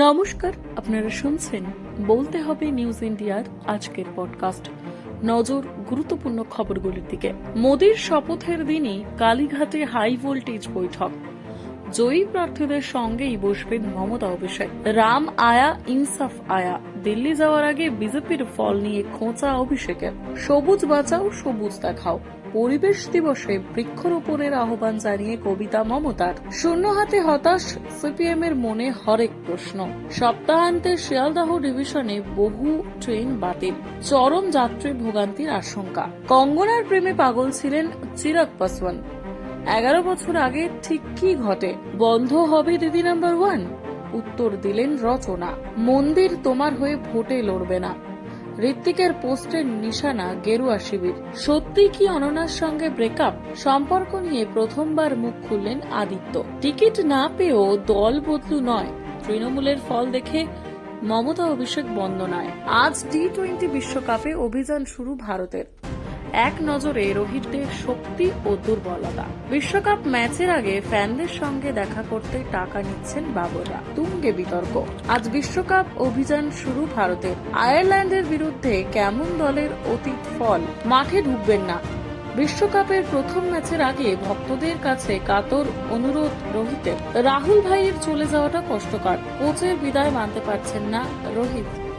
নমস্কার, আপনারা শুনছেন বলতে হবে নিউজ ইন্ডিয়ার আজকের পডকাস্ট। নজর গুরুত্বপূর্ণ খবরগুলির দিকে। মোদীর শপথের দিনই কালীঘাটে হাই ভোল্টেজ বৈঠক। জয়ী প্রার্থীদের সঙ্গেই বসবেন মমতা অভিষেক। রাম আয়া, ইনসাফ আয়া। দিল্লি যাওয়ার আগে বিজেপির ফল নিয়ে খোঁচা অভিষেকের সবুজ বাঁচাও, সবুজ দেখাও। পরিবেশ দিবসে বৃক্ষরোপণের আহ্বান জানিয়ে কবিতা মমতার। শূন্য হাতে হতাশ সিপিএম এর মনে হরেক প্রশ্ন। সপ্তাহান্তে শিয়ালদাহ ডিভিশনে বহু ট্রেন বাতিল। চরম যাত্রী ভোগান্তির আশঙ্কা। কঙ্গনার প্রেমে পাগল ছিলেন চিরাগ পাসওয়ান। এগারো বছর আগে ঠিক কি ঘটে? বন্ধ হবে দিদি নাম্বার ওয়ান? উত্তর দিলেন রচনা। মন্দির তোমার হয়ে ভোটে লড়বে না। ঋত্বিকের পোস্টের নিশানা গেরুয়া শিবির। সত্যি কি অননার সঙ্গে ব্রেকআপ সম্পর্ক নিয়ে প্রথমবার মুখ খুললেন আদিত্য। টিকিট না পেয়েও দল বদলু নয়। তৃণমূলের ফল দেখে মমতা অভিষেক বন্দনায়। আজ টি টোয়েন্টি বিশ্বকাপে অভিযান শুরু ভারতের। এক নজরে রোহিতদের শক্তি ও দুর্বলতা। বিশ্বকাপ ম্যাচের আগে ফ্যানদের সঙ্গে দেখা করতে টাকা নিচ্ছেন বাবররা। তুঙ্গে বিতর্ক। আজ বিশ্বকাপ অভিযান শুরু ভারতের। আয়ারল্যান্ডের বিরুদ্ধে কেমন দলের অতীত ফল? মাঠে ঢুকবেন না। বিশ্বকাপের প্রথম ম্যাচের আগে ভক্তদের কাছে কাতর অনুরোধ রোহিতের। রাহুল ভাইয়ের চলে যাওয়াটা কষ্টকর। কোচের বিদায় মানতে পারছেন না রোহিত।